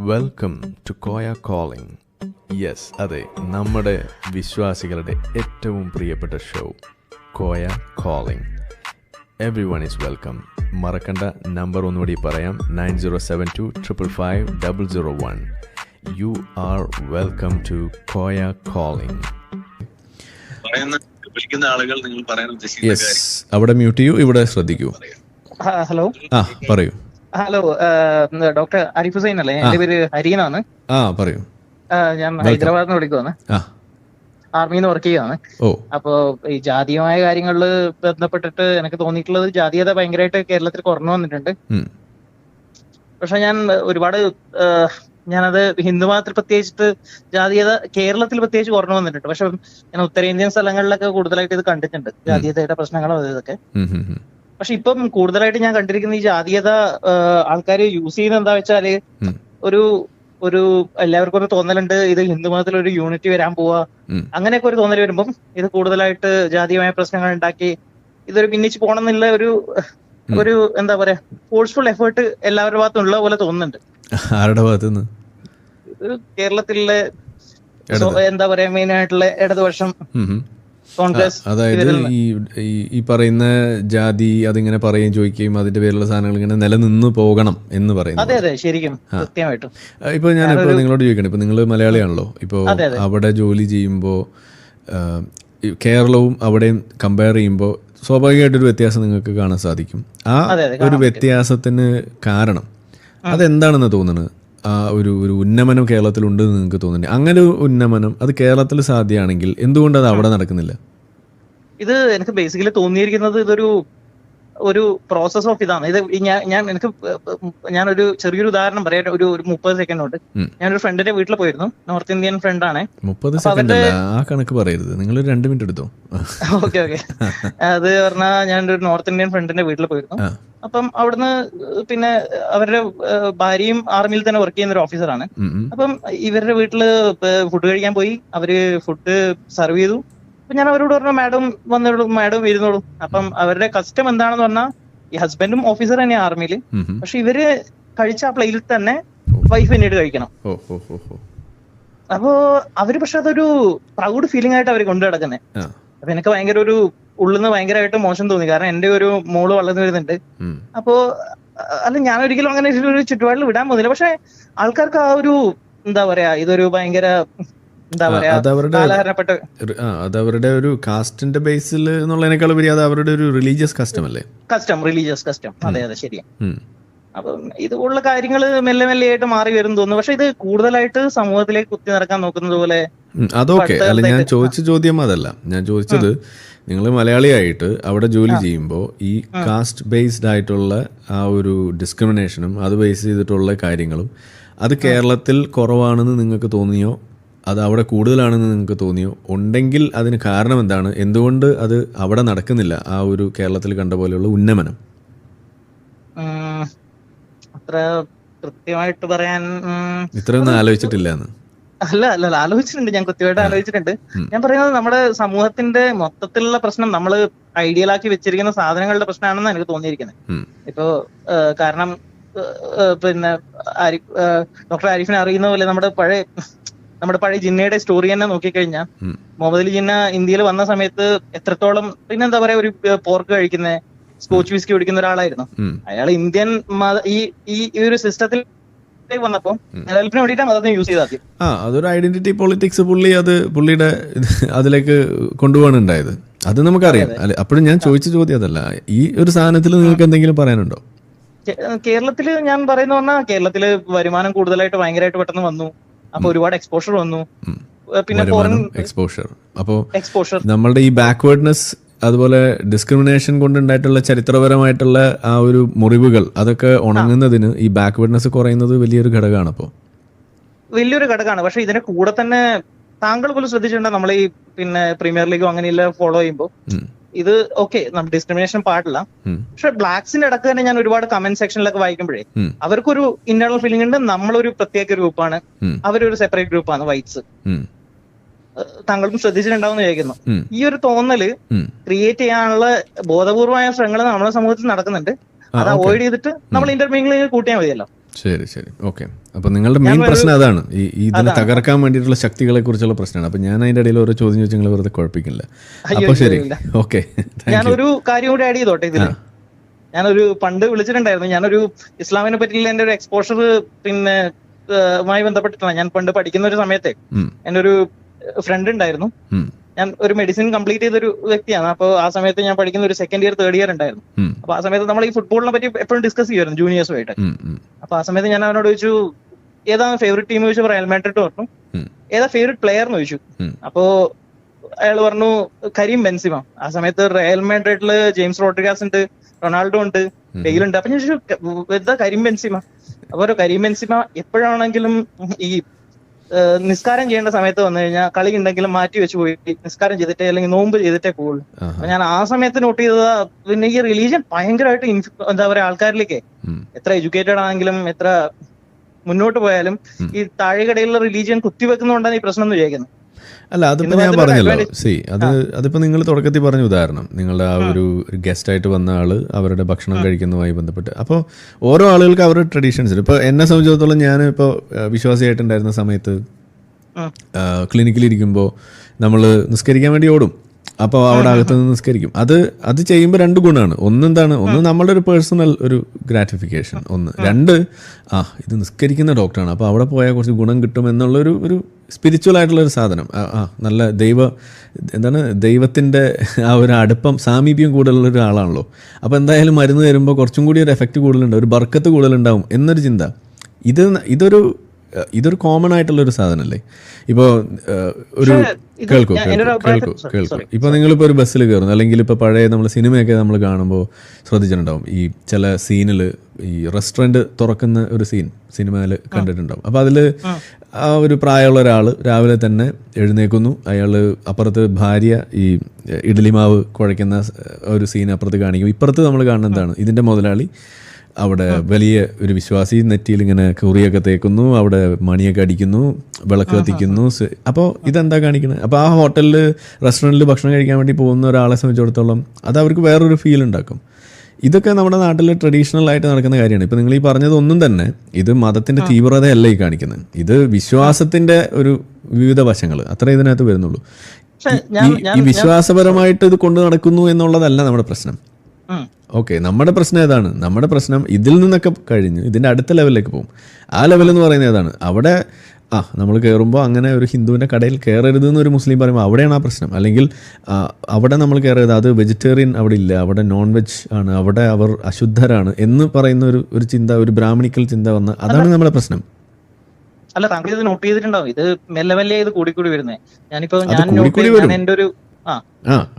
Welcome to Koya calling yes അതെ നമ്മുടെ വിശ്വാസികളുടെ ഏറ്റവും പ്രിയപ്പെട്ട show Koya calling everyone is welcome മറക്കണ്ട നമ്പർ ഒന്നുകൂടി പറയാം nine zero seven two triple five double zero one. You are welcome to Koya calling വിളിക്കുന്ന ആളുകൾ നിങ്ങൾ പറയാൻ അവിടെ മ്യൂട്ട് ചെയ്യൂ ഇവിടെ ശ്രദ്ധിക്കൂ. ഹലോ ആ പറയൂ. ഹലോ ഡോക്ടർ അരിഫ് ഹുസൈൻ അല്ലേ? എന്റെ പേര് ഹരീനാണ്. പറയൂ. ഞാൻ ഹൈദരാബാദിൽ നിന്ന് വിളിക്കുവാണ്. ആ. ആർമിയിൽ നിന്ന് വർക്ക് ചെയ്യുകയാണ് ഓ. അപ്പോ ഈ ജാതീയമായ കാര്യങ്ങളിൽ ബന്ധപ്പെട്ടിട്ട് എനിക്ക് തോന്നിയിട്ടുള്ളത് ജാതീയത ഭയങ്കരമായിട്ട് കേരളത്തിൽ കുറഞ്ഞു വന്നിട്ടുണ്ട്. പക്ഷെ ഞാൻ ഒരുപാട് ഞാനത് ഹിന്ദു മതത്തിൽ പ്രത്യേകിച്ചിട്ട് ജാതീയത കേരളത്തിൽ പ്രത്യേകിച്ച് കുറഞ്ഞു വന്നിട്ടുണ്ട്. പക്ഷെ ഞാൻ ഉത്തരേന്ത്യൻ സ്ഥലങ്ങളിലൊക്കെ കൂടുതലായിട്ട് ഇത് കണ്ടിട്ടുണ്ട്. ജാതീയതയുടെ പ്രശ്നങ്ങളും ഇതൊക്കെ. പക്ഷെ ഇപ്പം കൂടുതലായിട്ട് ഞാൻ കണ്ടിരിക്കുന്ന ഈ ജാതീയത ആൾക്കാർ യൂസ് ചെയ്യുന്ന എന്താ വെച്ചാൽ ഒരു ഒരു എല്ലാവർക്കും ഒരു തോന്നലുണ്ട് ഇത് ഹിന്ദു മതത്തിൽ ഒരു യൂണിറ്റി വരാൻ പോവാ. അങ്ങനെയൊക്കെ ഒരു തോന്നൽ വരുമ്പം ഇത് കൂടുതലായിട്ട് ജാതീയമായ പ്രശ്നങ്ങൾ ഉണ്ടാക്കി ഇതൊരു ഭിന്നിച്ച് പോകണം എന്നുള്ള ഒരു ഒരു എന്താ പറയാ ഫോഴ്സ്ഫുൾ എഫേർട്ട് എല്ലാവരുടെ ഭാഗത്തും ഉള്ള പോലെ തോന്നുന്നുണ്ട്. ആരുടെ ഭാഗത്തുനിന്ന്? കേരളത്തിലെ എന്താ പറയാ മെയിൻ ആയിട്ടുള്ള ഇടതുപക്ഷം. അതായത് ഈ ഈ- പറയുന്ന ജാതി അതിങ്ങനെ പറയുകയും ചോദിക്കുകയും അതിന്റെ പേരിലുള്ള സാധനങ്ങൾ ഇങ്ങനെ നിലനിന്ന് പോകണം എന്ന് പറയുന്നത്. അതെ അതെ ശരിക്കും. കൃത്യമായിട്ടും. ഇപ്പൊ ഞാൻ ഇപ്പൊ നിങ്ങളോട് ചോദിക്കണം ഇപ്പൊ നിങ്ങൾ മലയാളിയാണല്ലോ. ഇപ്പോ. അവിടെ ജോലി ചെയ്യുമ്പോൾ കേരളവും അവിടെയും കമ്പയർ ചെയ്യുമ്പോൾ സ്വാഭാവികമായിട്ടൊരു വ്യത്യാസം നിങ്ങൾക്ക് കാണാൻ സാധിക്കും. ആ ഒരു വ്യത്യാസത്തിന് കാരണം അതെന്താണെന്ന് തോന്നുന്നത്? ഒരു ഒരു ഉന്നമനം കേരളത്തിലുണ്ട് എന്ന് നിങ്ങൾക്ക് തോന്നുന്നുണ്ട്. അങ്ങനെ ഒരു ഉന്നമനം അത് കേരളത്തിൽ സാധ്യമാണെങ്കിൽ എന്തുകൊണ്ട് അത് അവിടെ നടക്കുന്നില്ല? ഇത് എനിക്ക് ബേസിക്കലി തോന്നിയിരിക്കുന്നത് ഇതൊരു ഒരു പ്രോസസ് ഓഫ് ഇതാണ്. ഇത് ഞാൻ ഞാൻ എനിക്ക് ഞാനൊരു ചെറിയൊരു ഉദാഹരണം പറയാം. ഒരു ഒരു മുപ്പത് സെക്കൻഡ് കൊണ്ട് ഉം. ഞാനൊരു ഫ്രണ്ടിന്റെ വീട്ടിൽ പോയിരുന്നു. നോർത്ത് ഇന്ത്യൻ ഫ്രണ്ട് ആണ്. മുപ്പത് സെക്കൻഡ് ആ കണക്ക് പറയരുത്. നിങ്ങൾ രണ്ട് മിനിറ്റ് എടുത്തോ? ഓക്കെ ഓക്കെ അത് പറഞ്ഞാൽ ഞാൻ ഒരു നോർത്ത് ഇന്ത്യൻ ഫ്രണ്ടിന്റെ വീട്ടിൽ പോയിരുന്നു. അപ്പം അവിടുന്ന് പിന്നെ അവരുടെ ഭാര്യയും ആർമിയിൽ തന്നെ വർക്ക് ചെയ്യുന്ന ഒരു ഓഫീസറാണ്. അപ്പം ഇവരുടെ വീട്ടിൽ ഫുഡ് കഴിക്കാൻ പോയി. അവർ ഫുഡ് സെർവ് ചെയ്തു. അപ്പൊ ഞാൻ അവരോട് പറഞ്ഞു മാഡം വന്നോളൂ മാഡം ഇരുന്നോളൂ. അപ്പം അവരുടെ കസ്റ്റം എന്താണെന്ന് പറഞ്ഞാൽ ഈ ഹസ്ബൻഡും ഓഫീസർ തന്നെയാണ് ആർമിയിൽ. പക്ഷെ ഇവർ കഴിച്ച ആ പ്ലേറ്റിൽ തന്നെ വൈഫ് പിന്നീട് കഴിക്കണം. അപ്പോ അവർ പക്ഷെ അതൊരു പ്രൗഡ് ഫീലിംഗ് ആയിട്ട് അവർ കൊണ്ടു നടക്കുന്നത് അപ്പൊ എനിക്ക് ഭയങ്കര ഒരു ഉള്ളിന്ന് ഭയങ്കരമായിട്ട് മോശം തോന്നി. കാരണം എന്റെ ഒരു മോൾ വളർന്നു വരുന്നുണ്ട്. അപ്പോ അല്ല ഞാൻ ഒരിക്കലും അങ്ങനെ ഒരു ചുറ്റുപാടിൽ വിടാൻ പോകുന്നില്ല. പക്ഷെ ആൾക്കാർക്ക് ആ ഒരു എന്താ പറയാ ഇതൊരു ഭയങ്കര എന്താ ആ, പറയാ അത് അവരുടെ കാലഹരണപ്പെട്ട ഒരു- കാസ്റ്റിന്റെ ബേസിൽ എന്നുള്ളതിനേക്കാൾ ഉപരി അത് അവരുടെ ഒരു റിലീജിയസ് കസ്റ്റം അല്ലേ? കസ്റ്റം റിലീജിയസ് കസ്റ്റം അതെ അതെ ശരിയാ. അപ്പം ഇതുപോലുള്ള കാര്യങ്ങൾ മെല്ലെ മെല്ലെ ആയിട്ട് മാറി വരും തോന്നുന്നു. പക്ഷെ ഇത് കൂടുതലായിട്ട് സമൂഹത്തിലേക്ക് കുത്തി നിറക്കാൻ നോക്കുന്നത് പോലെ അതൊക്കെ. അല്ല ഞാൻ ചോദിച്ച ചോദ്യം അതല്ല. ഞാൻ ചോദിച്ചത് നിങ്ങൾ മലയാളിയായിട്ട് അവിടെ ജോലി ചെയ്യുമ്പോൾ ഈ കാസ്റ്റ് ബേസ്ഡ് ആയിട്ടുള്ള ആ ഒരു ഡിസ്ക്രിമിനേഷനും അത് ബേസ് ചെയ്തിട്ടുള്ള കാര്യങ്ങളും അത് കേരളത്തിൽ കുറവാണെന്ന് നിങ്ങൾക്ക് തോന്നിയോ? അത് അവിടെ കൂടുതലാണെന്ന് നിങ്ങൾക്ക് തോന്നിയോ? ഉണ്ടെങ്കിൽ അതിന് കാരണം എന്താണ്? എന്തുകൊണ്ട് അത് അവിടെ നടക്കുന്നില്ല ആ ഒരു കേരളത്തിൽ കണ്ട പോലെയുള്ള ഉന്നമനം? അത്ര കൃത്യമായിട്ട് പറയാൻ ഇത്രയൊന്നും ആലോചിച്ചിട്ടില്ല അല്ല അല്ല അല്ല, ആലോചിച്ചിട്ടുണ്ട്. ഞാൻ കൃത്യമായിട്ട് ആലോചിച്ചിട്ടുണ്ട്. ഞാൻ പറയുന്നത് നമ്മുടെ സമൂഹത്തിന്റെ മൊത്തത്തിലുള്ള പ്രശ്നം നമ്മൾ ഐഡിയലാക്കി വെച്ചിരിക്കുന്ന സാധനങ്ങളുടെ പ്രശ്നമാണെന്ന് എനിക്ക് തോന്നിയിരിക്കുന്നത്. ഇപ്പോ കാരണം പിന്നെ ഡോക്ടർ ആരിഫിനെ അറിയുന്ന പോലെ നമ്മുടെ പഴയ നമ്മുടെ പഴയ ജിന്നയുടെ സ്റ്റോറി തന്നെ നോക്കിക്കഴിഞ്ഞാൽ. മുഹമ്മദ് അലി ജിന്ന ഇന്ത്യയിൽ വന്ന സമയത്ത് എത്രത്തോളം പിന്നെന്താ പറയാ ഒരു പോർക്ക് കഴിക്കുന്ന സ്കോച്ച് വിസ്കി കുടിക്കുന്ന ഒരാളായിരുന്നു. അയാൾ ഇന്ത്യൻ മത ഈ ഈ ഒരു സിസ്റ്റത്തിൽ വന്നപ്പോ നിലനിൽപ്പിന് വേണ്ടിയിട്ടാണ് മതത്തെ യൂസ് ആ അതൊരു ഐഡന്റിറ്റി പൊളിറ്റിക്സ് പുള്ളി അത് പുള്ളിയുടെ അതിലേക്ക് കൊണ്ടുപോകാൻ ഉണ്ടായത് അത് നമുക്കറിയാം അപ്പോഴും ഞാൻ ചോദിച്ച ചോദ്യം അതല്ല ഈ ഒരു സാധനത്തിൽ നിങ്ങൾക്ക് എന്തെങ്കിലും പറയാനുണ്ടോ? കേരളത്തിൽ കേരളത്തിൽ ഞാൻ പറയുന്ന പറഞ്ഞാൽ കേരളത്തിൽ വരുമാനം കൂടുതലായിട്ട് ഭയങ്കരമായിട്ട് പെട്ടെന്ന് വന്നു. അപ്പൊ ഒരുപാട് എക്സ്പോഷർ വന്നു. പിന്നെ ഫോറിൻ എക്സ്പോഷർ അപ്പോൾ എക്സ്പോഷർ നമ്മളുടെ ഈ ബാക്ക്വേർഡ്നെസ് അതുപോലെ ഡിസ്ക്രിമിനേഷൻ കൊണ്ടുണ്ടായിട്ടുള്ള ചരിത്രപരമായിട്ടുള്ള ആ ഒരു മുറിവുകൾ അതൊക്കെ ഉണങ്ങുന്നതിന് ഈ ബാക്ക്വേർഡ്നെസ് കുറയുന്നത് വലിയൊരു ഘടകമാണ് അപ്പോൾ വലിയൊരു ഘടകമാണ്. പക്ഷെ ഇതിന്റെ കൂടെ തന്നെ താങ്കൾ പോലും ശ്രദ്ധിച്ചിട്ടുണ്ടെങ്കിൽ നമ്മൾ ഈ പിന്നെ പ്രീമിയർ ലീഗും അങ്ങനെയുള്ള ഫോളോ ചെയ്യുമ്പോൾ ഇത് ഓക്കെ ഡിസ്ക്രിമിനേഷൻ പാടില്ല. പക്ഷെ ബ്ലാക്സിന്റെ ഇടയ്ക്ക് തന്നെ ഞാൻ ഒരുപാട് കമന്റ് സെക്ഷനിലൊക്കെ വായിക്കുമ്പോഴേ അവർക്കൊരു ഇന്റേണൽ ഫീലിംഗ് ഉണ്ട് നമ്മളൊരു പ്രത്യേക ഗ്രൂപ്പാണ്. അവരൊരു സെപ്പറേറ്റ് ഗ്രൂപ്പാണ് വൈറ്റ്സ് താങ്കൾക്കും ശ്രദ്ധിച്ചിട്ടുണ്ടാവും ചോദിക്കുന്നു. ഈ ഒരു തോന്നൽ ക്രിയേറ്റ് ചെയ്യാനുള്ള ബോധപൂർവമായ ശ്രമങ്ങൾ നമ്മുടെ സമൂഹത്തിൽ നടക്കുന്നുണ്ട്. അത്. അവോയ്ഡ് ചെയ്തിട്ട് നമ്മൾ ഇന്റർമീനിങ് കൂട്ടിയാൽ മതിയല്ലോ. ശരി ശരി. ഓക്കെ അപ്പൊ നിങ്ങളുടെ മെയിൻ പ്രശ്നം അതാണ്. ഈ ഇതിനെ തകർക്കാൻ വേണ്ടിയിട്ടുള്ള ശക്തികളെ കുറിച്ചുള്ള പ്രശ്നമാണ്. അപ്പൊ ഞാൻ അതിന്റെ ഇടയിൽ ഓരോ ചോദ്യം ചോദിച്ചു നിങ്ങൾ വെറുതെ കുഴപ്പിക്കില്ല. അപ്പൊ ശരി. ഓക്കെ ഞാനൊരു കാര്യം കൂടി ആഡ് ചെയ്തോട്ടെ ഇതിൽ? ഞാനൊരു പണ്ട് വിളിച്ചിട്ടുണ്ടായിരുന്നു. ഞാനൊരു ഇസ്ലാമിനെ പറ്റിയുള്ള എന്റെ ഒരു എക്സ്പോഷർ പിന്നെ മായി ബന്ധപ്പെട്ടിട്ടാണ്. ഞാൻ പണ്ട് പഠിക്കുന്ന ഒരു സമയത്തെ എന്റെ ഒരു ഫ്രണ്ട് ഉണ്ടായിരുന്നു. ഞാൻ ഒരു മെഡിസിൻ കംപ്ലീറ്റ് ചെയ്ത ഒരു വ്യക്തിയാണ്. അപ്പോൾ ആ സമയത്ത് ഞാൻ പഠിക്കുന്ന ഒരു സെക്കൻഡ് ഇയർ തേർഡ് ഇയർ ഉണ്ടായിരുന്നു. അപ്പൊ ആ സമയത്ത് നമ്മൾ ഈ ഫുട്ബോളിനെ പറ്റി എപ്പോഴും ഡിസ്കസ് ചെയ്യുമായിരുന്നു ജൂനിയേഴ്സുമായിട്ട് അപ്പൊ ആ സമയത്ത് ഞാൻ അവനോട് ചോദിച്ചു ഏതാണ് ഫേവറേറ്റ് ടീം ചോദിച്ചപ്പോൾ റയൽ മാഡ്രിഡ് പറഞ്ഞു. ഏതാ ഫേവറേറ്റ് പ്ലെയർ എന്ന് ചോദിച്ചു. അപ്പോ അയാൾ പറഞ്ഞു കരീം ബെൻസിമ. ആ സമയത്ത് റയൽ മാഡ്രിഡിൽ ജെയിംസ് റോഡ്രിഗാസ് ഉണ്ട് റൊണാൾഡോ ഉണ്ട് ബെയിൽ ഉണ്ട്. അപ്പൊ ഞാൻ ചോദിച്ചു എന്താ കരീം ബെൻസിമ? അപ്പൊ കരീം ബെൻസിമ എപ്പോഴാണെങ്കിലും ഈ നിസ്കാരം ചെയ്യേണ്ട സമയത്ത് വന്നു കഴിഞ്ഞാൽ കളി ഉണ്ടെങ്കിലും മാറ്റി വെച്ച് പോയി നിസ്കാരം ചെയ്തിട്ടേ അല്ലെങ്കിൽ നോമ്പ് ചെയ്തിട്ടേ പോകുള്ളൂ അപ്പൊ ഞാൻ ആ സമയത്ത് നോട്ട് ചെയ്തതാ പിന്നെ ഈ റിലീജിയൻ ഭയങ്കരമായിട്ട് എന്താ പറയാ ആൾക്കാരിലേക്ക് എത്ര എഡ്യൂക്കേറ്റഡ് ആണെങ്കിലും എത്ര മുന്നോട്ട് പോയാലും ഈ താഴെകടയിലുള്ള റിലീജിയൻ കുത്തിവെക്കുന്നതുകൊണ്ടാണ് ഈ പ്രശ്നം എന്ന് വിചാരിക്കുന്നത്. അല്ല അതിപ്പോ ഞാൻ പറഞ്ഞല്ലോ. സി അത് അതിപ്പോ നിങ്ങൾ തുടക്കത്തിൽ പറഞ്ഞ ഉദാഹരണം. നിങ്ങളുടെ ആ ഒരു ഗസ്റ്റ് ആയിട്ട് വന്ന ആൾ അവരുടെ ഭക്ഷണം കഴിക്കുന്നതുമായി ബന്ധപ്പെട്ട്. അപ്പോൾ ഓരോ ആളുകൾക്ക് അവരുടെ ട്രഡീഷൻസ് ഇപ്പൊ ഇപ്പോൾ എന്നെ സംബന്ധിച്ചിടത്തോളം ഞാൻ ഇപ്പോൾ വിശ്വാസിയായിട്ടുണ്ടായിരുന്ന സമയത്ത്. ക്ലിനിക്കിലിരിക്കുമ്പോൾ നമ്മൾ നിസ്കരിക്കാൻ വേണ്ടി ഓടും. അപ്പോൾ അവിടെ അകത്ത് നിന്ന് നിസ്കരിക്കും. അത് അത് ചെയ്യുമ്പോൾ രണ്ട് ഗുണമാണ് ഒന്നെന്താണ്? ഒന്ന് നമ്മളുടെ ഒരു പേഴ്സണൽ ഒരു ഗ്രാറ്റിഫിക്കേഷൻ ഒന്ന്. രണ്ട് ആ ഇത് നിസ്കരിക്കുന്ന ഡോക്ടറാണ് അപ്പോൾ അവിടെ പോയാൽ കുറച്ച് ഗുണം കിട്ടും എന്നുള്ളൊരു ഒരു സ്പിരിച്വൽ ആയിട്ടുള്ള ഒരു സാധനം. ആ, നല്ല ദൈവ എന്താണ്? ദൈവത്തിന്റെ ആ ഒരു അടുപ്പം സാമീപ്യം കൂടുതലുള്ള ഒരാളാണല്ലോ അപ്പോൾ എന്തായാലും മരുന്ന് തരുമ്പോൾ കുറച്ചും കൂടി ഒരു എഫക്റ്റ് കൂടുതലുണ്ടാവും. ഒരു ബർക്കത്ത് കൂടുതലുണ്ടാവും എന്നൊരു ചിന്ത. ഇത് ഇതൊരു ഇതൊരു കോമൺ ആയിട്ടുള്ള ഒരു സാധനമല്ലേ ഇപ്പോൾ ഒരു കേൾക്കൂ കേൾക്കൂ കേൾക്കൂ sorry. ഇപ്പോൾ ഒരു ബസ്സിൽ കയറുന്നു അല്ലെങ്കിൽ ഇപ്പൊ പഴയ നമ്മൾ സിനിമയൊക്കെ നമ്മൾ കാണുമ്പോൾ ശ്രദ്ധിച്ചിട്ടുണ്ടാവും. ഈ ചില സീനിൽ ഈ റെസ്റ്റോറന്റ് തുറക്കുന്ന ഒരു സീൻ സിനിമയിൽ കണ്ടിട്ടുണ്ടാവും. അപ്പോൾ അതിൽ ആ. ഒരു പ്രായമുള്ള ഒരാൾ രാവിലെ തന്നെ എഴുന്നേക്കുന്നു അയാൾ അപ്പുറത്ത് ഭാര്യ ഈ ഇഡ്ഡലി മാവ് കുഴയ്ക്കുന്ന ഒരു സീൻ അപ്പുറത്ത് കാണിക്കും. ഇപ്പുറത്ത് നമ്മൾ കാണുന്ന എന്താണ്? ഇതിന്റെ മുതലാളി അവിടെ വലിയ ഒരു വിശ്വാസി നെറ്റിയിൽ ഇങ്ങനെ കുറിയൊക്കെ തേക്കുന്നു അവിടെ മണിയൊക്കെ അടിക്കുന്നു വിളക്ക് കത്തിക്കുന്നു. അപ്പോൾ ഇതെന്താ കാണിക്കുന്നത് അപ്പോൾ ആ ഹോട്ടലിൽ റെസ്റ്റോറന്റിൽ ഭക്ഷണം കഴിക്കാൻ വേണ്ടി പോകുന്ന ഒരാളെ സംബന്ധിച്ചിടത്തോളം അത് അവർക്ക് വേറൊരു ഫീൽ ഉണ്ടാക്കും. ഇതൊക്കെ നമ്മുടെ നാട്ടിൽ ട്രഡീഷണൽ ആയിട്ട് നടക്കുന്ന കാര്യമാണ്. ഇപ്പം നിങ്ങൾ ഈ പറഞ്ഞതൊന്നും തന്നെ ഇത് മതത്തിന്റെ തീവ്രതയല്ല ഈ കാണിക്കുന്നത് ഇത് വിശ്വാസത്തിന്റെ ഒരു വിവിധ വശങ്ങൾ അത്ര ഇതിനകത്ത് വരുന്നുള്ളൂ. ഈ- വിശ്വാസപരമായിട്ട് ഇത് കൊണ്ടു നടക്കുന്നു എന്നുള്ളതല്ല നമ്മുടെ പ്രശ്നം. ഓക്കെ നമ്മുടെ പ്രശ്നം ഏതാണ്? നമ്മുടെ പ്രശ്നം ഇതിൽ നിന്നൊക്കെ കഴിഞ്ഞ് ഇതിന്റെ അടുത്ത ലെവലിലേക്ക് പോകും. ആ ലെവൽ എന്ന് പറയുന്നത് ഏതാണ്? അവിടെ ആ നമ്മൾ കയറുമ്പോൾ അങ്ങനെ ഒരു ഹിന്ദുവിന്റെ കടയിൽ കയറരുത് എന്ന് ഒരു മുസ്ലിം പറയുമ്പോൾ അവിടെയാണ് ആ പ്രശ്നം. അല്ലെങ്കിൽ അവിടെ നമ്മൾ കയറരുത് അത് വെജിറ്റേറിയൻ അവിടെ ഇല്ല അവിടെ നോൺ വെജ് ആണ് അവിടെ അവർ അശുദ്ധരാണ് എന്ന് പറയുന്ന ഒരു ഒരു ചിന്ത ഒരു ബ്രാഹ്മണിക്കൽ ചിന്ത വന്ന അതാണ് നമ്മുടെ പ്രശ്നം. അല്ല താങ്കൾ ഇത് നോട്ട് ചെയ്തിട്ടുണ്ടാവും. ഇത് മെല്ലെ മെല്ലെ ഇത് കൂടിക്കൂടി വരുന്നത് ഞാനിപ്പോ ഞാൻ നോട്ട് ചെയ്ത് ഞാൻ എന്റെ ഒരു ആ.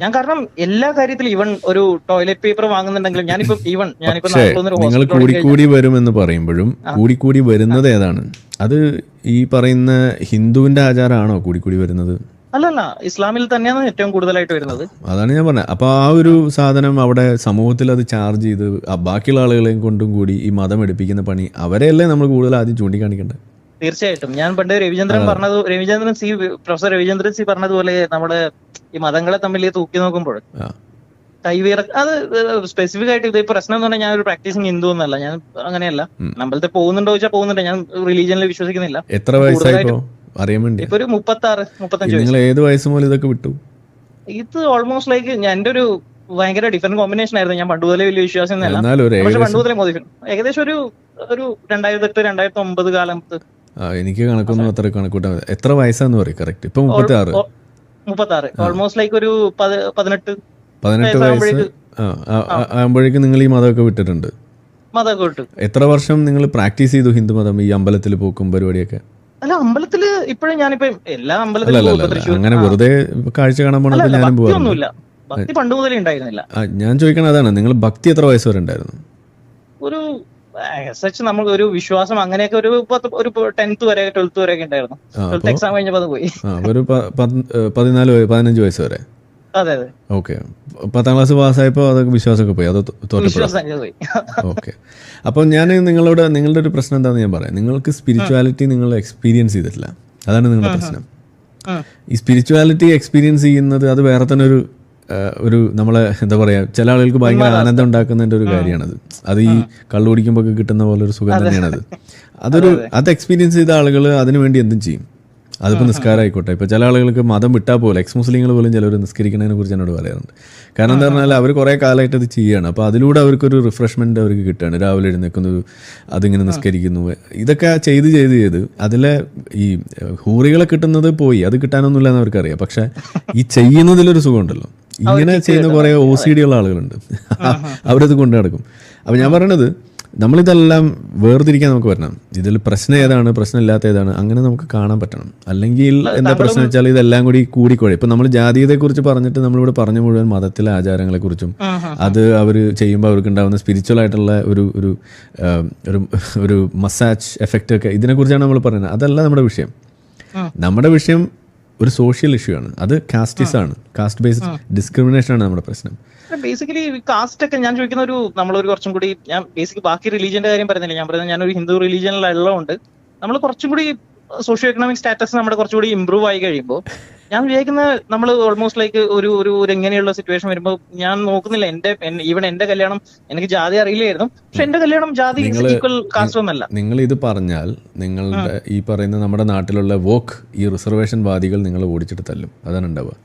ഞാൻ കാരണം എല്ലാ കാര്യത്തിലും ഈവൻ ഒരു ടോയ്ലറ്റ് പേപ്പർ വാങ്ങുന്നുണ്ടെങ്കിലും ഞാനിപ്പോ ഈവൻ ഞാനിപ്പോ നിങ്ങൾ കൂടിക്കൂടി വരുമെന്ന് പറയുമ്പോഴും കൂടിക്കൂടി വരുന്നത് ഏതാണ്? അത് ഈ പറയുന്ന ഹിന്ദുവിന്റെ ആചാരമാണോ കൂടിക്കൂടി വരുന്നത്? അല്ലല്ല ഇസ്ലാമിൽ തന്നെയാണ് ഏറ്റവും കൂടുതലായിട്ട് വരുന്നത്. അതാണ് ഞാൻ പറഞ്ഞത്. അപ്പൊ ആ ഒരു സാധനം അവിടെ സമൂഹത്തിൽ അത് ചാർജ് ചെയ്ത് ബാക്കിയുള്ള ആളുകളെയും കൊണ്ടും കൂടി ഈ മതം എടുപ്പിക്കുന്ന പണി അവരെയല്ലേ നമ്മൾ കൂടുതൽ ആദ്യം ചൂണ്ടിക്കാണിക്കേണ്ടത്? തീർച്ചയായിട്ടും. ഞാൻ പണ്ട് രവിചന്ദ്രൻ പറഞ്ഞത് Ravichandran C professor Ravichandran C പറഞ്ഞതുപോലെ നമ്മുടെ ഈ മതങ്ങളെ തമ്മിൽ തൂക്കി നോക്കുമ്പോൾ കൈവീറ അത് സ്പെസിഫിക് ആയിട്ട് ഇത് പ്രശ്നം എന്ന് പറഞ്ഞാൽ ഞാൻ ഒരു പ്രാക്ടീസിങ് ഹിന്ദു എന്നല്ല. ഞാൻ അങ്ങനെയല്ല. അമ്പലത്തിൽ പോകുന്നുണ്ടോ ചോദിച്ചാൽ പോകുന്നുണ്ട്. ഞാൻ റിലീജിയനിൽ വിശ്വസിക്കുന്നില്ല. എത്ര വയസ്സായിപ്പോ അറിയാൻ വേണ്ടി. ഇപ്പൊ ഒരു മുപ്പത്തി ആറ് മുപ്പത്തഞ്ച് നിങ്ങൾ ഏത് വയസ്സ് മുതൽ ഇതൊക്കെ വിട്ടു? ഇത് ഓൾമോസ്റ്റ് ലൈക്ക് ഞാൻ എന്റെ ഒരു ഭയങ്കര ഡിഫറെന്റ് കോമ്പിനേഷൻ ആയിരുന്നു. ഞാൻ പണ്ട് മുതലേ വലിയ വിശ്വാസം പക്ഷെ പണ്ട് മുതലേ ഏകദേശം ഒരു ഒരു രണ്ടായിരത്തി എട്ട് രണ്ടായിരത്തി ഒമ്പത് കാലത്ത് എനിക്ക് കണക്കൊന്നും അത്ര കണക്കൂട്ടാൻ എത്ര വയസ്സാന്ന് പറയും കറക്റ്റ് ഇപ്പൊ മുപ്പത്തി ആറ് മുപ്പത്തി ആറ് ഓൾമോസ്റ്റ് ലൈക്ക് ഒരു പത്- പതിനെട്ട് പതിനെട്ട് വയസ്സ് ആകുമ്പോഴേക്കും നിങ്ങൾ ഈ മതമൊക്കെ വിട്ടിട്ടുണ്ട്. എത്ര വർഷം നിങ്ങൾ പ്രാക്ടീസ് ചെയ്തു ഹിന്ദു മതം ഈ അമ്പലത്തിൽ പോക്കും പരിപാടിയൊക്കെ? അല്ല അമ്പലത്തിൽ ഇപ്പോഴും ഞാനിപ്പോ എല്ലാ അമ്പലത്തിലും അങ്ങനെ വെറുതെ കാഴ്ച കാണാൻ അല്ല, ഞാനും പോകാറില്ല ഭക്തി പണ്ട് മുതലേ ഉണ്ടായിരുന്നില്ല. ഞാൻ ചോദിക്കണം അതാണ്. നിങ്ങൾ ഭക്തി എത്ര വയസ്സ് വരെ ഉണ്ടായിരുന്നു? ഒരു സച്ച് നമ്മൾ ഒരു വിശ്വാസം അങ്ങനെയൊക്കെ ഒരു പത്ത് ഒരു ടെൻത്ത് വരെ ട്വൽത്ത് വരെ ഒക്കെ ഉണ്ടായിരുന്നു. ട്വൽത്ത് എക്സാം കഴിഞ്ഞപ്പോൾ അത് പോയി. ഒരു പതിനാല് പതിനഞ്ച് വയസ്സ് വരെ? അതെ അതെ. ഓക്കെ. പത്താം ക്ലാസ് പാസ്സായപ്പോൾ അതൊക്കെ വിശ്വാസമൊക്കെ പോയി? അത് പോയി. ഓക്കെ. അപ്പോൾ ഞാൻ നിങ്ങളോട് നിങ്ങളുടെ ഒരു പ്രശ്നം എന്താണെന്ന് ഞാൻ പറയാം. നിങ്ങൾക്ക് സ്പിരിച്വാലിറ്റി നിങ്ങൾ എക്സ്പീരിയൻസ് ചെയ്തിട്ടില്ല. അതാണ് നിങ്ങളുടെ പ്രശ്നം. ഈ സ്പിരിച്വാലിറ്റി എക്സ്പീരിയൻസ് ചെയ്യുന്നത് അത് വേറെ തന്നെ ഒരു ഒരു നമ്മളെ എന്താ പറയാ ചില ആളുകൾക്ക് ഭയങ്കര ആനന്ദം ഉണ്ടാക്കുന്നതിന്റെ ഒരു കാര്യമാണത്. അത് ഈ കള്ളു കുടിക്കുമ്പോൾ ഒക്കെ കിട്ടുന്ന പോലെ ഒരു സുഖം തന്നെയാണത്. അതൊരു അത് എക്സ്പീരിയൻസ് ചെയ്ത ആളുകൾ അതിനു വേണ്ടി എന്തും ചെയ്യും. അതിപ്പോൾ നിസ്കാരമായിക്കോട്ടെ. ഇപ്പോൾ ചില ആളുകൾക്ക് മതം വിട്ടാൽ പോലെ എക്സ് മുസ്ലിങ്ങൾ പോലും ചിലർ നിസ്കരിക്കുന്നതിനെ കുറിച്ച് എന്നോട് പറയാറുണ്ട്. കാരണം എന്താ പറഞ്ഞാൽ അവർ കുറേ കാലമായിട്ട് അത് ചെയ്യുകയാണ്. അപ്പോൾ അതിലൂടെ അവർക്കൊരു റിഫ്രഷ്മെന്റ് അവർക്ക് കിട്ടുകയാണ്. രാവിലെ എഴുന്നേക്കുന്നു അതിങ്ങനെ നിസ്കരിക്കുന്നു. ഇതൊക്കെ ചെയ്ത് ചെയ്ത് ചെയ്ത് അതിലെ ഈ ഹൂറികളെ കിട്ടുന്നത് പോയി. അത് കിട്ടാനൊന്നുമില്ല എന്ന് അവർക്കറിയാം. പക്ഷേ ഈ ചെയ്യുന്നതിലൊരു സുഖമുണ്ടല്ലോ. ഇങ്ങനെ ചെയ്യുന്ന കുറേ ഒ സി ഡി ഉള്ള ആളുകളുണ്ട്. അവരത് കൊണ്ടു നടക്കും. അപ്പോൾ ഞാൻ പറയണത് നമ്മളിതെല്ലാം വേർതിരിക്കാൻ നമുക്ക് പറ്റണം ഇതിൽ പ്രശ്നം ഏതാണ് പ്രശ്നം ഇല്ലാത്ത ഏതാണ് അങ്ങനെ നമുക്ക് കാണാൻ പറ്റണം. അല്ലെങ്കിൽ എന്താ പ്രശ്നം വെച്ചാൽ ഇതെല്ലാം കൂടി കൂടിക്കോഴി ഇപ്പൊ നമ്മൾ ജാതീയതയെക്കുറിച്ച് പറഞ്ഞിട്ട് നമ്മളിവിടെ പറഞ്ഞു മുഴുവൻ മതത്തിലെ ആചാരങ്ങളെ കുറിച്ചും അത് അവർ ചെയ്യുമ്പോൾ അവർക്ക് ഉണ്ടാകുന്ന സ്പിരിച്വൽ ആയിട്ടുള്ള ഒരു ഒരു ഒരു ഒരു മസാജ് എഫക്റ്റ് ഒക്കെ ഇതിനെക്കുറിച്ചാണ് നമ്മൾ പറയുന്നത്. അതല്ല നമ്മുടെ വിഷയം. നമ്മുടെ വിഷയം ഒരു സോഷ്യൽ ഇഷ്യൂ ആണ്. അത് കാസ്റ്റിസ് ആണ്. കാസ്റ്റ് ബേസ്ഡ് ഡിസ്ക്രിമിനേഷൻ ആണ് നമ്മുടെ പ്രശ്നം. ബേസിക്കലി കാസ്റ്റ് ഒക്കെ ഞാൻ ചോദിക്കുന്ന ഒരു നമ്മളൊരു കുറച്ചും കൂടി ഞാൻ ബേസിക് ബാക്കി റിലീജിയന്റെ കാര്യം പറയുന്നില്ല ഞാൻ പറയുന്നത് ഞാനൊരു ഹിന്ദു റിലീജിയനിലുള്ളതുകൊണ്ട് നമ്മൾ കുറച്ചും കൂടി സോഷ്യോ എക്കണോമിക് സ്റ്റാറ്റസ് നമ്മുടെ കുറച്ചുകൂടി ഇമ്പ്രൂവ് ആയി കഴിയുമ്പോൾ ഞാൻ വിചാരിക്കുന്ന നമ്മൾ ഓൾമോസ്റ്റ് ലൈക്ക് ഒരു ഒരു ഒരു എങ്ങനെയുള്ള സിറ്റുവേഷൻ വരുമ്പോൾ ഞാൻ നോക്കുന്നില്ല. എന്റെ ഈവൻ എന്റെ കല്യാണം എനിക്ക് ജാതി അറിയില്ലായിരുന്നു. പക്ഷെ എന്റെ കല്യാണം ജാതി ഈക്വൽ കാസ്റ്റ് ഒന്നല്ല. നിങ്ങൾ ഇത് പറഞ്ഞാൽ നിങ്ങളുടെ ഈ പറയുന്ന നമ്മുടെ നാട്ടിലുള്ള വോക്ക് ഈ റിസർവേഷൻ വാദികൾ നിങ്ങൾ ഓടിച്ചിട്ട് തല്ലും. അതാണ് ഉണ്ടാവുക.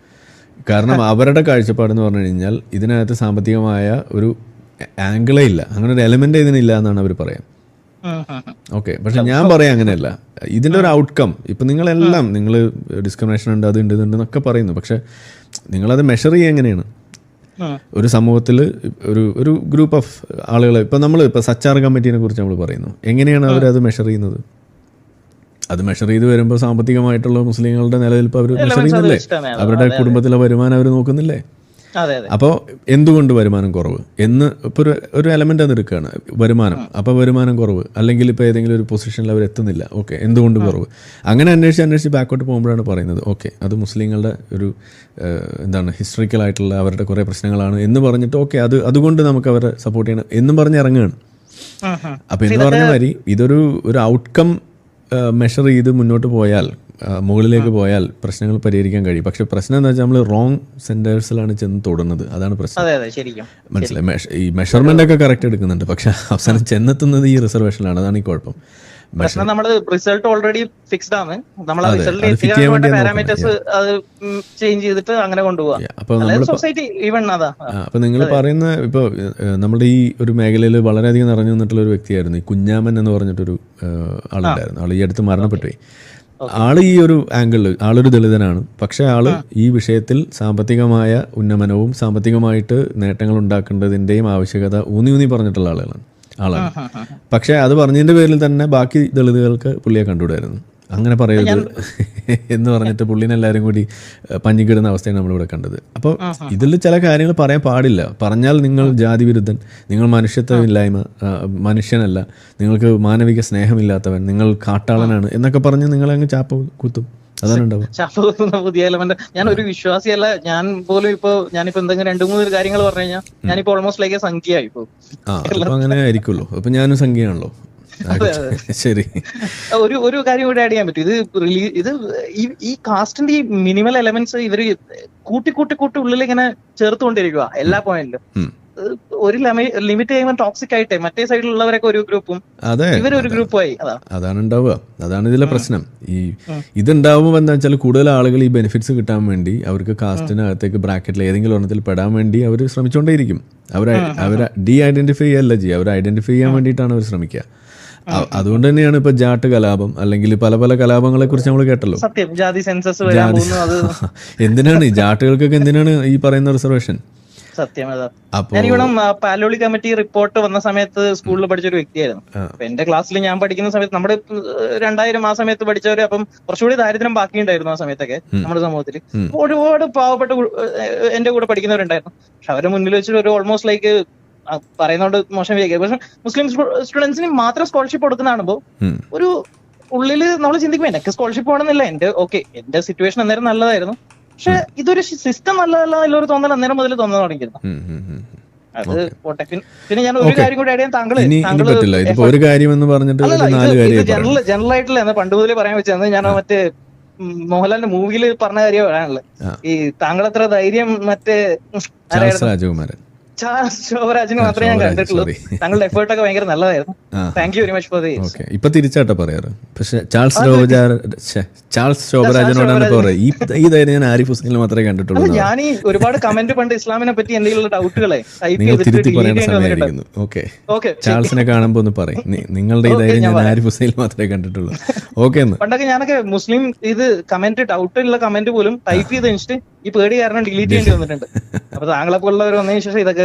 കാരണം അവരുടെ കാഴ്ചപ്പാടെന്ന് പറഞ്ഞു കഴിഞ്ഞാൽ ഇതിനകത്ത് സാമ്പത്തികമായ ഒരു ആംഗിളേ ഇല്ല. അങ്ങനെ ഒരു എലമെന്റ് ഇതിനില്ല എന്നാണ് അവർ പറയാം. ഓക്കെ പക്ഷെ ഞാൻ പറയാം അങ്ങനെയല്ല. ഇതിന്റെ ഒരു ഔട്ട്കം ഇപ്പം നിങ്ങളെല്ലാം നിങ്ങൾ ഡിസ്ക്രിമിനേഷൻ ഉണ്ട് അത് ഉണ്ട് ഇതുണ്ട് എന്നൊക്കെ പറയുന്നു. പക്ഷെ അത് മെഷർ ചെയ്യുക എങ്ങനെയാണ്? ഒരു സമൂഹത്തിൽ ഒരു ഒരു ഗ്രൂപ്പ് ഓഫ് ആളുകളെ ഇപ്പം നമ്മൾ ഇപ്പൊ സച്ചാർ കമ്മിറ്റീനെ കുറിച്ച് നമ്മൾ പറയുന്നു. എങ്ങനെയാണ് അവർ അത് മെഷർ ചെയ്യുന്നത്? അത് മെഷർ ചെയ്ത് വരുമ്പോൾ സാമ്പത്തികമായിട്ടുള്ള മുസ്ലിങ്ങളുടെ നിലനിൽപ്പ് അവർ മെഷർ ചെയ്യുന്നില്ലേ? അവരുടെ കുടുംബത്തിലെ വരുമാനം അവർ നോക്കുന്നില്ലേ? അപ്പോൾ എന്തുകൊണ്ട് വരുമാനം കുറവ്? എന്ന് ഇപ്പോൾ ഒരു ഒരു എലമെന്റ് അത് എടുക്കുകയാണ് വരുമാനം. അപ്പോൾ വരുമാനം കുറവ്. അല്ലെങ്കിൽ ഇപ്പോൾ ഏതെങ്കിലും ഒരു പൊസിഷനിൽ അവർ എത്തുന്നില്ല. ഓക്കെ. എന്തുകൊണ്ട് കുറവ്? അങ്ങനെ അന്വേഷിച്ച് അന്വേഷിച്ച് ബാക്കോട്ട് പോകുമ്പോഴാണ് പറയുന്നത് ഓക്കെ അത് മുസ്ലിങ്ങളുടെ ഒരു എന്താണ് ഹിസ്റ്ററിക്കൽ ആയിട്ടുള്ള അവരുടെ കുറേ പ്രശ്നങ്ങളാണ് എന്ന് പറഞ്ഞിട്ട് ഓക്കെ അത് അതുകൊണ്ട് നമുക്ക് അവരെ സപ്പോർട്ട് ചെയ്യണം എന്നും പറഞ്ഞ് ഇറങ്ങുകയാണ്. അപ്പോൾ എന്ന് പറഞ്ഞ മാതിരി ഇതൊരു ഒരു ഔട്ട്കം മെഷർ ചെയ്ത് മുന്നോട്ട് പോയാൽ മുകളിലേക്ക് പോയാൽ പ്രശ്നങ്ങൾ പരിഹരിക്കാൻ കഴിയും. പക്ഷെ പ്രശ്നം എന്താ വെച്ചാൽ നമ്മൾ റോങ് സെന്റേഴ്സിലാണ് ചെന്ന് തൊടുന്നത്. അതാണ് പ്രശ്നം. മനസ്സിലായി? ഈ മെഷർമെന്റ് ഒക്കെ കറക്റ്റ് എടുക്കുന്നുണ്ട്. പക്ഷെ അവസാനം ചെന്നെത്തുന്നത് ഈ റിസർവേഷനിലാണ് അതാണ് ഈ കുഴപ്പം. പ്രശ്നം നമ്മൾ റിസൾട്ട് ഓൾറെഡി ഫിക്സ്ഡ് ആണ്. നമ്മൾ അതെ, റിസൾട്ട് അത് fit ചെയ്യാൻ എത്തിക്കാൻ വേണ്ടിയാണ് പാരാമീറ്റേഴ്സ് അത് ചേഞ്ച് ചെയ്തിട്ട് അങ്ങനെ നമ്മൾ സൊസൈറ്റി ഈവൺ അതാ. അപ്പോൾ നിങ്ങൾ പറയുന്ന ഇപ്പൊ നമ്മുടെ ഈ ഒരു മേഖലയിൽ വളരെയധികം നിറഞ്ഞു നിന്നിട്ടുള്ള ഒരു വ്യക്തിയായിരുന്നു ഈ കുഞ്ഞാമൻ എന്ന് പറഞ്ഞിട്ടൊരു ആളുണ്ടായിരുന്നു. ആൾ ഈ അടുത്ത് മരണപ്പെട്ടുപോയി. ആൾ ഈ ഒരു ആംഗിളിൽ ആളൊരു ദളിതനാണ്. പക്ഷെ ആൾ ഈ വിഷയത്തിൽ സാമ്പത്തികമായ ഉന്നമനവും സാമ്പത്തികമായിട്ട് നേട്ടങ്ങൾ ഉണ്ടാക്കേണ്ടതിന്റെയും ആവശ്യകത ഊന്നി ഊന്നി പറഞ്ഞിട്ടുള്ള ആളുകളാണ്. ആളാണ്. പക്ഷെ അത് പറഞ്ഞതിന്റെ പേരിൽ തന്നെ ബാക്കി ദളിതുകൾക്ക് പുള്ളിയെ കണ്ടുവിടായിരുന്നു അങ്ങനെ പറയരുത് എന്ന് പറഞ്ഞിട്ട് പുള്ളിനെ എല്ലാവരും കൂടി പഞ്ഞിക്കിടുന്ന അവസ്ഥയാണ് നമ്മളിവിടെ കണ്ടത്. അപ്പോൾ ഇതിൽ ചില കാര്യങ്ങൾ പറയാൻ പാടില്ല. പറഞ്ഞാൽ നിങ്ങൾ ജാതി വിരുദ്ധൻ നിങ്ങൾ മനുഷ്യത്വമില്ലായ്മ മനുഷ്യനല്ല നിങ്ങൾക്ക് മാനവിക സ്നേഹമില്ലാത്തവൻ നിങ്ങൾ കാട്ടാളനാണ് എന്നൊക്കെ പറഞ്ഞ് നിങ്ങളെ അങ്ങ് ചാപ്പ കുത്തും. ശാപകുത്തുന്ന പുതിയ എലമെന്റ്. ഞാൻ ഒരു വിശ്വാസിയല്ല. ഞാൻ പോലും ഇപ്പൊ ഞാനിപ്പോ എന്തെങ്കിലും രണ്ടു മൂന്ന് കാര്യങ്ങൾ പറഞ്ഞു കഴിഞ്ഞാൽ ഞാനിപ്പോ ഓൾമോസ്റ്റ് ലൈക്ക് സംഖ്യ ഇപ്പൊ. അങ്ങനെ ആയിരിക്കുമല്ലോ. അപ്പൊ ഞാനും സംഖ്യയാണല്ലോ. ശരി. ഒരു ഒരു കാര്യം കൂടെ ആഡ് ചെയ്യാൻ പറ്റും. ഇത് റിലീ ഇത് ഈ- കാസ്റ്റിന്റെ ഈ മിനിമൽ എലമെന്റ്സ് ഇവർ കൂട്ടി കൂട്ടി കൂട്ടി ഉള്ളിൽ ഇങ്ങനെ ചേർത്തുകൊണ്ടിരിക്കുക എല്ലാ പോയിന്റിലും ഒരു ലിമിറ്റ് ചെയ്യുമ്പോൾ ടോക്സിക് ആയിട്ടെ മറ്റേ സൈഡിലുള്ളവരൊക്കെ ഒരു ഗ്രൂപ്പും അതെ ഇവരൊരു ഗ്രൂപ്പുമായി. അതാ. അതാണ് ഉണ്ടാവുക അതാണ് ഇതിലെ പ്രശ്നം. ഈ ഇതുണ്ടാവുമ്പോൾ എന്താ വെച്ചാൽ കൂടുതൽ ആളുകൾ ഈ ബെനിഫിറ്റ്സ് കിട്ടാൻ വേണ്ടി അവർക്ക് കാസ്റ്റിനകത്തേക്ക് ബ്രാക്കറ്റിൽ ഏതെങ്കിലും ഒരെണ്ണത്തിൽ പെടാൻ വേണ്ടി അവർ ശ്രമിച്ചുകൊണ്ടേയിരിക്കും അവർ അവർ ഡി ഐഡന്റിഫൈ അല്ല ചെയ്യുക അവർ ഐഡന്റിഫൈ ചെയ്യാൻ വേണ്ടിയിട്ടാണ് അവർ ശ്രമിക്കുക. അതുകൊണ്ട് തന്നെയാണ് ഇപ്പൊ ജാട്ട് കലാപം അല്ലെങ്കിൽ പല പല കലാപങ്ങളെ കുറിച്ച് നമ്മൾ കേട്ടല്ലോ. സത്യം. ജാതി സെൻസസ് എന്തിനാണ്? ഈ ജാട്ടുകൾക്കൊക്കെ എന്തിനാണ് ഈ പറയുന്ന റിസർവേഷൻ? സത്യം പാലോളി കമ്മിറ്റി റിപ്പോർട്ട് വന്ന സമയത്ത് സ്കൂളിൽ പഠിച്ച ഒരു വ്യക്തിയായിരുന്നു എന്റെ ക്ലാസ്സിൽ ഞാൻ പഠിക്കുന്ന സമയത്ത് നമ്മുടെ രണ്ടായിരം ആ സമയത്ത് പഠിച്ചവര് അപ്പം കുറച്ചുകൂടി ദാരിദ്ര്യം ബാക്കിയുണ്ടായിരുന്നു ആ സമയത്തൊക്കെ നമ്മുടെ സമൂഹത്തിൽ. ഒരുപാട് പാവപ്പെട്ട എന്റെ കൂടെ പഠിക്കുന്നവരുണ്ടായിരുന്നു. പക്ഷെ അവരെ മുന്നിൽ വെച്ചിട്ട് ഒരു ഓൾമോസ്റ്റ് ലൈക്ക് പറയുന്നോണ്ട് മോശം വിചാരിക്കുക പക്ഷെ മുസ്ലിം സ്റ്റുഡൻസിന് മാത്രം സ്കോളർഷിപ്പ് കൊടുക്കുന്ന കാണുമ്പോൾ ഒരു ഉള്ളിൽ നമ്മൾ ചിന്തിക്കും എനിക്ക് സ്കോളർഷിപ്പ് വേണമെന്നില്ല. എന്റെ ഓക്കെ എന്റെ സിറ്റുവേഷൻ അന്നേരം നല്ലതായിരുന്നു. പക്ഷെ ഇതൊരു സിസ്റ്റം നല്ലതല്ല എന്നുള്ളൊരു തോന്നൽ അന്നേരം മുതൽ തോന്നാൻ തുടങ്ങിയിരുന്നു. അത് പോട്ടെ. പിന്നെ ഞാൻ ഒരു കാര്യം കൂടി ആഡ് ചെയ്യാൻ താങ്കൾ ഒരു കാര്യം എന്ന് പറഞ്ഞിട്ട് ജനറൽ ജനറൽ ആയിട്ടില്ല. പണ്ട് മുതലേ പറയാൻ വെച്ചത് ഞാൻ മറ്റേ മോഹൻലാലിന്റെ മൂവിയിൽ പറഞ്ഞ കാര്യം പറയാനുള്ളത് ഈ താങ്കൾ അത്ര ധൈര്യം മറ്റേ രാജകുമാരൻ. ചാൾസ് ശോഭരാജിന് മാത്രമേ ഞാൻ കണ്ടിട്ടുള്ളൂ. താങ്കളുടെ എഫേർട്ട് ഒക്കെ ഭയങ്കര നല്ലതായിരുന്നു. ആ. Thank you very much for the ഇപ്പൊ തിരിച്ചാട്ടോ പറയാറ്. പക്ഷെ ചാൾസ് ശോഭജാ ശ്ശെ, ചാൾസ് ശോഭരാജനോടാണ് ഇപ്പൊ പറയുക ഈ ധൈര്യം ഞാൻ ആരിഫ് ഹുസൈനിൽ മാത്രമേ കണ്ടിട്ടുള്ളൂ ഞാൻ ഈ ഒരുപാട് കമന്റ് പണ്ട് ഇസ്ലാമിനെ പറ്റി എന്തെങ്കിലും ഡൗട്ടുകളെ തിരുത്തി പറയേണ്ട സമയമായിരിക്കുന്നു. ഓക്കെ ചാൾസിനെ കാണുമ്പോ ഒന്ന് പറയും. നിങ്ങളുടെ ഈ ധൈര്യം ഞാൻ ആരിഫ് ഹുസൈനിൽ മാത്രമേ കണ്ടിട്ടുള്ളൂ. ഓക്കെ പണ്ടൊക്കെ ഞാനൊക്കെ മുസ്ലിം ഇത് കമന്റ് ഡൗട്ട് ഉള്ള കമന്റ് പോലും ടൈപ്പ് ചെയ്ത് വെച്ചിട്ട് ഈ പേടി കാരണം ഡിലീറ്റ് ചെയ്യേണ്ടി വന്നിട്ടുണ്ട്. അപ്പൊ താങ്കളെ പോലുള്ളവർ വന്നതിന് ശേഷം ഇതൊക്കെ